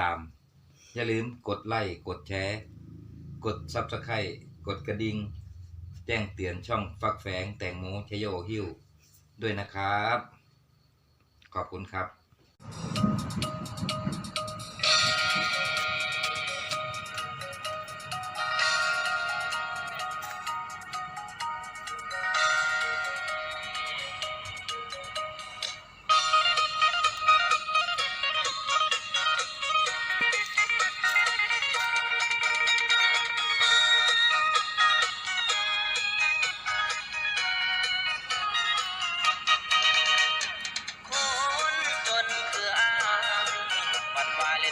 ตาม อย่าลืมกดไลค์กดแชร์ กดซับสไครต์กดกระดิ่งแจ้งเตือนช่องฟักแฝงแตงโมชโยฮิวด้วยนะครับ ขอบคุณครับ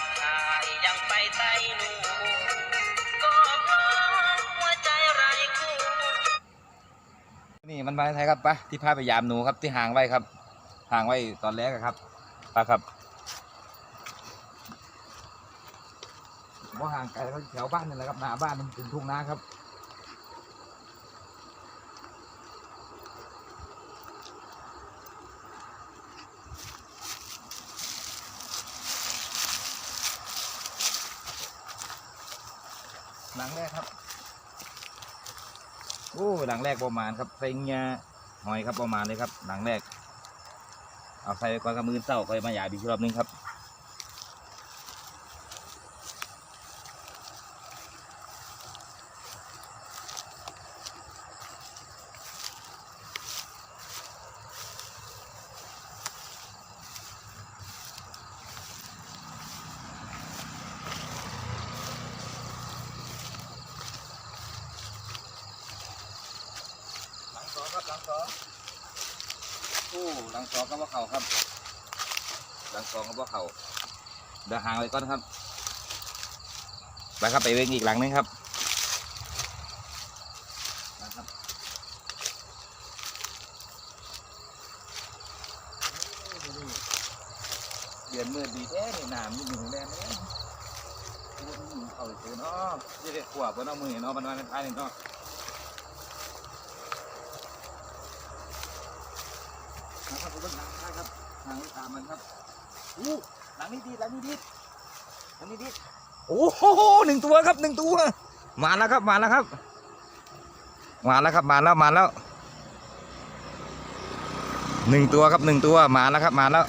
วันวาเลนไทน์ยังไปไต้หนูก็เพราะหัวใจไร้คู่นี่มันมาไทยครับปะที่พาไปยามหนูครับที่ห่างไว้ครับ ห่างไว้ตอนแรกอะครับปะครับว่าห่างไกลเขาแถวบ้านนี่แหละครับหน้าบ้านมันเป็นทุ่งนาครับ หลังแรกครับ โอ้หลังแรกประมาณครับใส่เงียหอยครับประมาณเลยครับ หลังแรก เอาใส่ไปก่อนกับมือเศร้าค่อยมาหยาบอีกรอบนึงครับ หลังสองครับหลังสอง โอ้หลังสองก็ว่าเข่าครับ หลังสองก็ว่าเข่าเดี๋ยวห่างไว้ก่อนครับ ไปครับไปเวงอีกหลังนึงครับนะครับเดือนมืดดีแท้เนี่ยน้ำมีหนูแดงเลยโอ้ยหนูเข่าเสือเนาะจะได้ขวบเนาะมือเนาะมันวันเป็นท้ายเนาะ นะครับผมหลังได้ครับทางนี้ตา มมันครับอู้หลังนี้ดีหลังนี้ดีหลังนี้ดีโอ้โหหนึ่งตัวครับหนึ่งตัว มาแล้วครับมาแล้วครับ มาแล้วครับมาแล้วมาแล้วหนึ่งตัวครับหนึ่งตัวมาแล้วครับมาแล้ว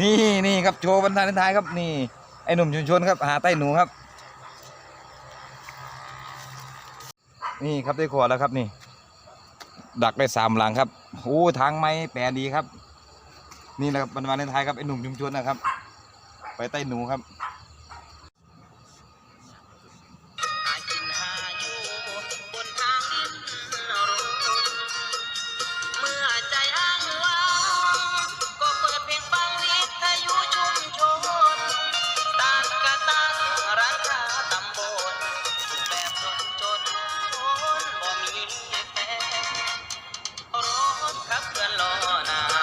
นี่นี่ครับโชว์บรรทายท้ายครับนี่ไอ้หนุ่มชุมชนครับ หาใต้หนูครับ นี่ครับได้ขวดแล้วครับนี่ ดักได้สามหลังครับโอ้ทางไม้แปลดีครับ นี่นะครับวันวาเลนไทยครับไอ้หนุ่มชุมชนนะครับ ไปใต้หนูครับ